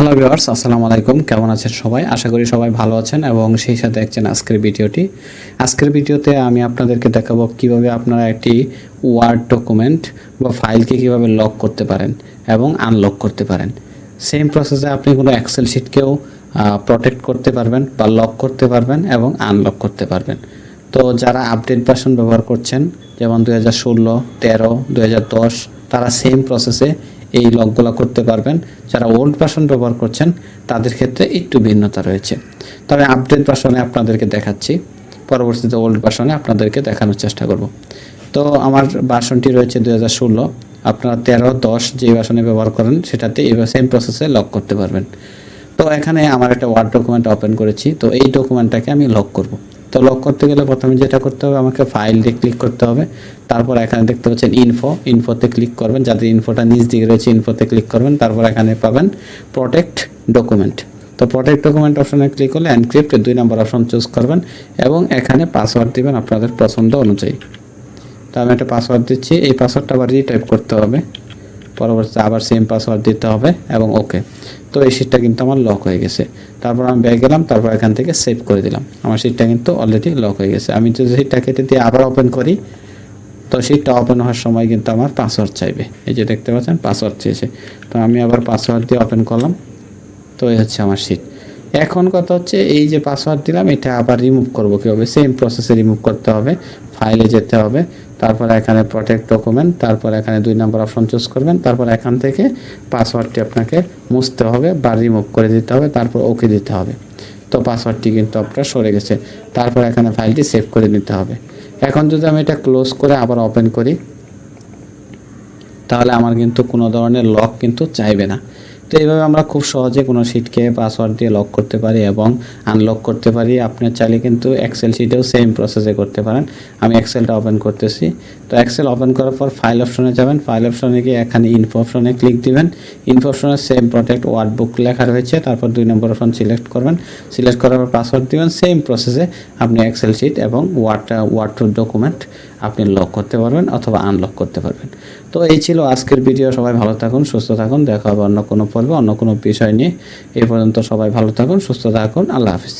Hello viewers আসসালামু আলাইকুম। কেমন আছেন সবাই? আশা করি সবাই ভালো আছেন এবং সেই সাথে দেখছেন আজকের ভিডিওটি। আজকের ভিডিওতে আমি আপনাদেরকে দেখাবো কীভাবে আপনারা একটি ওয়ার্ড ডকুমেন্ট বা ফাইলকে কীভাবে লক করতে পারেন এবং আনলক করতে পারেন। সেম প্রসেসে আপনি কোনো এক্সেল শিটকেও প্রোটেক্ট করতে পারবেন বা লক করতে পারবেন এবং আনলক করতে পারবেন। তো যারা আপডেট ভার্সন ব্যবহার করছেন, যেমন দুই হাজার ষোলো, তেরো, দুই হাজার দশ, তারা সেম প্রসেসে এই লকগুলো করতে পারবেন। যারা ওল্ড ভার্সন ব্যবহার করছেন, তাদের ক্ষেত্রে একটু ভিন্নতা রয়েছে। তবে আপডেট ভার্সনে আপনাদেরকে দেখাচ্ছি। পরবর্তীতে ওল্ড ভার্সনে আপনাদেরকে দেখানোর চেষ্টা করব। তো আমার ভার্সনটি রয়েছে দুই হাজার ষোলো। আপনারা তেরো দশ যে ভার্সনে ব্যবহার করেন, সেটাতে এই সেম প্রসেসে লক করতে পারবেন। তো এখানে আমার একটা ওয়ার্ড ডকুমেন্ট ওপেন করেছি। তো এই ডকুমেন্টটাকে আমি লক করব। তো লক করতে গেলে প্রথমে যেটা করতে হবে, আমাকে ফাইল দিয়ে ক্লিক করতে হবে। তারপর এখানে দেখতে পাচ্ছেন ইনফো ইনফোতে ক্লিক করবেন। যাদের ইনফোটা নিচ দিকে রয়েছে ইনফোতে ক্লিক করবেন। তারপর এখানে পাবেন প্রোটেক্ট ডকুমেন্ট তো প্রোটেক্ট ডকুমেন্ট অপশনে ক্লিক করলে এনক্রিপ্ট দুই নম্বর অপশন চুজ করবেন এবং এখানে পাসওয়ার্ড দিবেন আপনাদের পছন্দ অনুযায়ী। তো আমি একটা পাসওয়ার্ড দিচ্ছি। এই পাসওয়ার্ডটা আবার রিটাইপ করতে হবে। পরবর্তীতে আবার সেম পাসওয়ার্ড দিতে হবে এবং ওকে তো এই সিটটা কিন্তু আমার লক হয়ে গেছে। তারপর আমি ব্যাগ গেলাম, তারপর এখান থেকে সেভ করে দিলাম। আমার সিটটা কিন্তু অলরেডি লক হয়ে গেছে। আমি যদি সিটটা কেটে দিয়ে আবার ওপেন করি, তো সিটটা ওপেন হওয়ার সময় কিন্তু আমার পাসওয়ার্ড চাইবে। এই যে দেখতে পাচ্ছেন পাসওয়ার্ড চেয়েছে। তো আমি আবার পাসওয়ার্ড দিয়ে ওপেন করলাম। তো এই হচ্ছে আমার সিট এখন কথা হচ্ছে, এই যে পাসওয়ার্ড দিলাম, এটা আবার রিমুভ করব কীভাবে? সেম প্রসেসে রিমুভ করতে হবে ফাইলে যেতে হবে। তারপর এখানে প্রোটেক্ট ডকুমেন্ট তারপর এখানে দুই নম্বর অপশন চুজ করবেন, তারপর এখান থেকে পাসওয়ার্ডটি আপনাকে মুছতে হবে বা রিমুভ করে দিতে হবে, তারপর ওকে দিতে হবে। তো পাসওয়ার্ডটি কিন্তু আপনার সরে গেছে। তারপর এখানে ফাইলটি সেভ করে নিতে হবে। এখন যদি আমি এটা ক্লোজ করে আবার ওপেন করি, তাহলে আমার কিন্তু কোনো ধরনের লক কিন্তু চাইবে না। তো এইভাবে আমরা খুব সহজে কোনো শিটকে পাসওয়ার্ড দিয়ে লক করতে পারি এবং আনলক করতে পারি। আপনার চাইলে কিন্তু এক্সেল শিটেও সেম প্রসেসে করতে পারেন। আমি এক্সেলটা ওপেন করতেছি। তো এক্সেল ওপেন করার পর ফাইল অপশনে যাবেন। ফাইল অপশনে গিয়ে এখানে ইনফো অপশনে ক্লিক দিবেন। ইনফো অপশনে সেম প্রোটেক্ট ওয়ার্ড বুক লেখা রয়েছে। তারপর দুই নম্বর অপশন সিলেক্ট করবেন। সিলেক্ট করার পর পাসওয়ার্ড দিবেন। সেম প্রসেসে আপনি এক্সেল শিট এবং ওয়ার্ড ওয়ার্ড ডকুমেন্ট আপনি লক করতে পারবেন অথবা আনলক করতে পারবেন। তো এই ছিল আজকের ভিডিও সবাই ভালো থাকুন, সুস্থ থাকুন, দেখা হবে অন্য কোনো পর্বে, অন্য কোনো বিষয় নিয়ে। এই পর্যন্ত সবাই ভালো থাকুন, সুস্থ থাকুন, আল্লাহ হাফিজ।